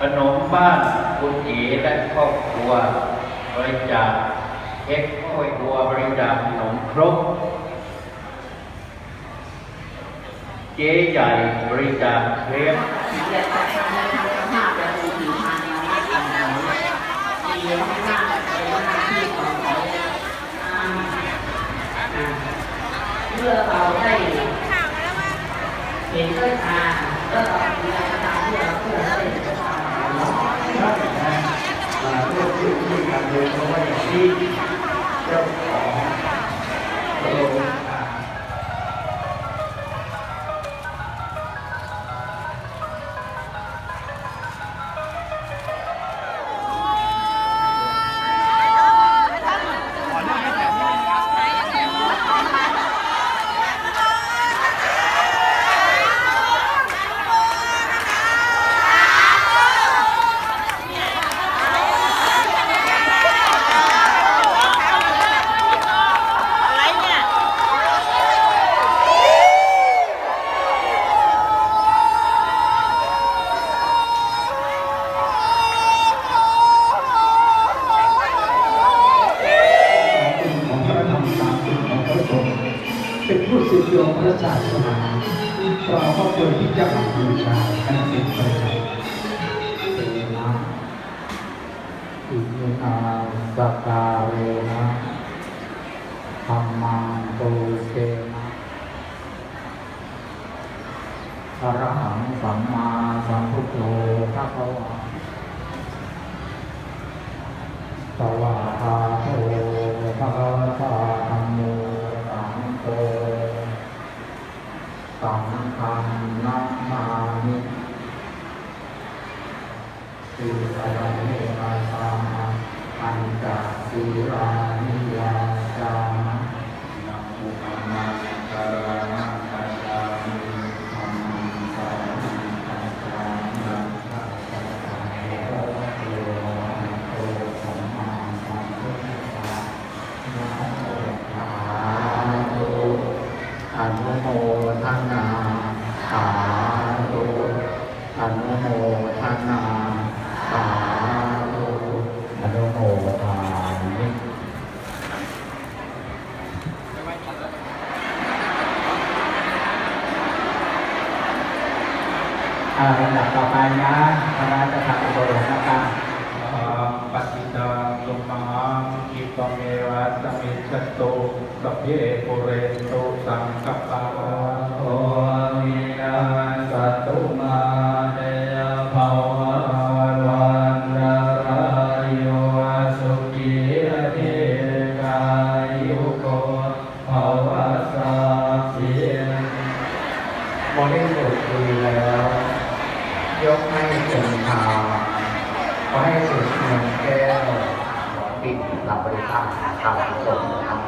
ขนมบ้านคุณเอ๋และครอบครัว บริจาคเค้กกล้วยบัวบริจาคขนมครกเจ๊ใหญ่บริจาคเครปอยากเมื่อเราได้เห็นด้วยตาแล้วเรามีอะไรก็ตามที่เราพูดได้เห็นด้วยตาเรา ได้นะมาร่วมด้วย ช่วยกันโเป็นผู้สืบโยงพระศาสนาเราก็ควรที่จะมาบูชากันเป็นประจำเป็นนะอิมินาสกาเวนะธรรมังตูเตนะอรหังสัมมาสัมพุทโธพระภวาสวาคาโตภะคะวะ สังฆังนัมมามิสิอานิอาสามาอันตะสีรานิยาจามะนะโมตัมมาการะนะกัจจามิธัมมังสามิกัจจามินะกัจจามิโอโยนะโตสัมมาสัมพุทธะนะโมตัสสะอนุโม นาสาธุอนุโมทนาสาธุอนุโมทามิอ่าลำดับต่อไปนะคณะจะทำอุโบสถนะครับปฏิจจตุมังคิปะเมวะสมิจจตุสัพเพปุเรนตุสังกัปปะ ภวะสัพเพบริสุทธิ์ดีแล้ว ยกให้เป็นทางขอให้สุดเงินแก้วปิดหลับบริการตามสงฆ์นะครับเลขที่ออ